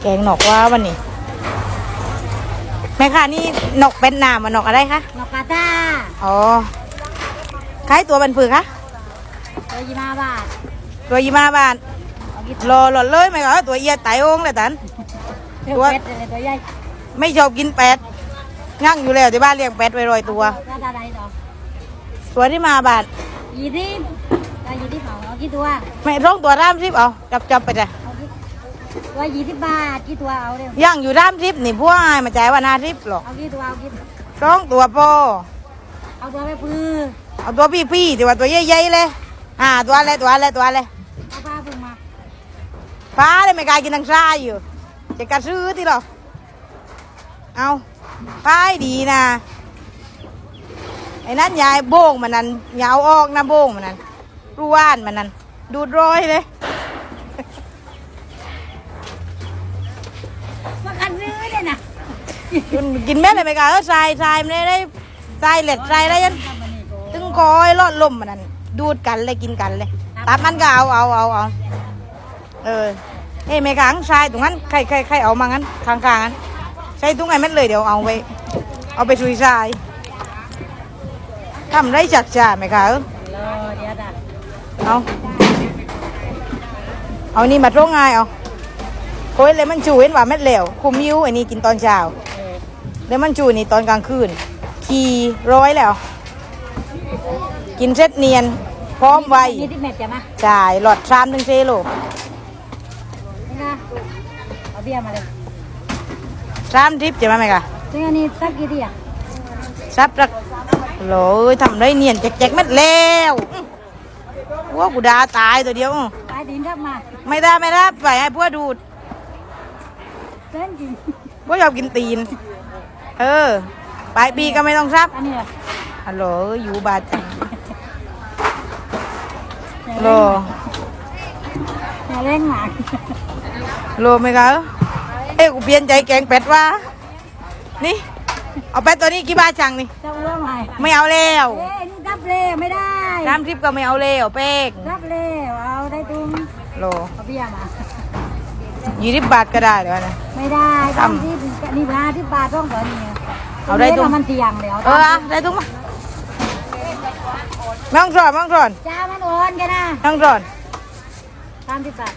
แกงหนอกว่าวันนี้แม่ค่ะนี่หนอกเป็นหนามมันหนอกอะไรคะนกกาตาอ๋อขายตัวเป็นผือคะตัวยี่มาบาทตัวยี่มาบาทเอากี่รอหลอดเลยไหมคะตัวเอียไตโอ่งเลยตัน ตัว เป็ดเลยตัวใหญ่ไม่ชอบกินแปดงั้งอยู่แล้วที่บ้านเลี้ยงแปดไว้รอยตัว ก็ได้ได้ต่อตัวที่มาบาทยี่สิบได้ยี่สิบเอาเอากี่ตัวไม่ร้องตัวร่ามทิพเอาจับจับไปจ้ะ เอา กี่ตัวยี่สิบบาทกี่ตัวเอาเร็วย่างอยู่ร่ามทิพนี่พวกไอ้มาจ่ายว่านาทิพหรอกเอากี่ตัวเอากี่ร้องตัวพอเอาตัวไปพื้นเอาตัวพี่พี่ๆที่ว่าตัวใหญ่ๆเลยอ่าตัวอะไรตัวอะไรตัวอะไรเอาผ้าพึ่งมาฟ้าเลยไม่กล้ากินทางซ้ายอยู่จะกระซื้อที่หรอเอาป้ายดีนะไอ้นั่นยายโบ้งมันนั่นยาวออกนะโบ้งมันนั่นรูว่านมันนั่นดูดร้อยเลย มากันซื้อเลยนะ กินแม่เลยไม่กล้าเออทรายทรายมันได้ได้ทรายเหล็ดทรายได้ยันตึงคอยลอดลมมันนั่นดูดกันเลยกินกันเลยตับมันก็เอาเอาเอาเอาเออเอ้ยไม่ค้างทรายตรงนั้นใครใครใครเอามางั้นข้างๆงั้นใช้ตุ้งไอ้เม็ดเลยเดี๋ยวเอาไปเอาไปชุยทรายทำไรจักจ่าไหมคะเออรอเอาเอานี่มาตรงไงเอาโอ้ยเลยมันจูเห็นว่าเม็ดเหลวคุมยิ้วอ้นี่กินตอนเช้า เออแล้วมันจูนี่ตอนกลางคืนขี่ร้อยแล้ว กินเสร็จเนียน พร้อมไวยี่สิบเม็ดจะมาจ่ายหลอดชามถึงเซโลนี่นะเอาเบียร์มาเลยชามทริปจะมาไหมคะซึ่งอันนี้สักกี่ที่อะซับรักโหลยทำได้เนียนแจกๆเม็ดแล้วอื้อว่ากูด่าตายตัวเดียวไปดินทับมา ไม่ได้ไม่ได้ไปให้พวกดูดเส้นจริงพวกชอบกินตีน เออ ปลายปีก็ไม่ต้องซับอันนี้เหรอฮัลโหลอยู่บาดจังโลอย่าเล่นหมากโลไหมคะเอ้ยกูเปลี่ยนใจแกงเป็ดว่า นี่ เอาเป็ดตัวนี้กี่บาทจังนี่จะอ้วงไหมไม่เอาแล้วเอ้ยนี่รับเล่ไม่ได้น้ำทิพย์ก็ไม่เอาแล้วเป๊กรับเล่เอาได้ตุ้มโลเอาเบียร์มา ยี่สิบบาทก็ได้เลยวนะ ไม่ได้ต้องที่นี่พาที่ปลาต้องก่อนนี่เอาได้ตุ้มมันเตียงเดี๋ยวเอออะได้ทุกมามั่งสอนมั่งสอนจ้ามันโอนกันนะมั่งสอนตามที่ปลา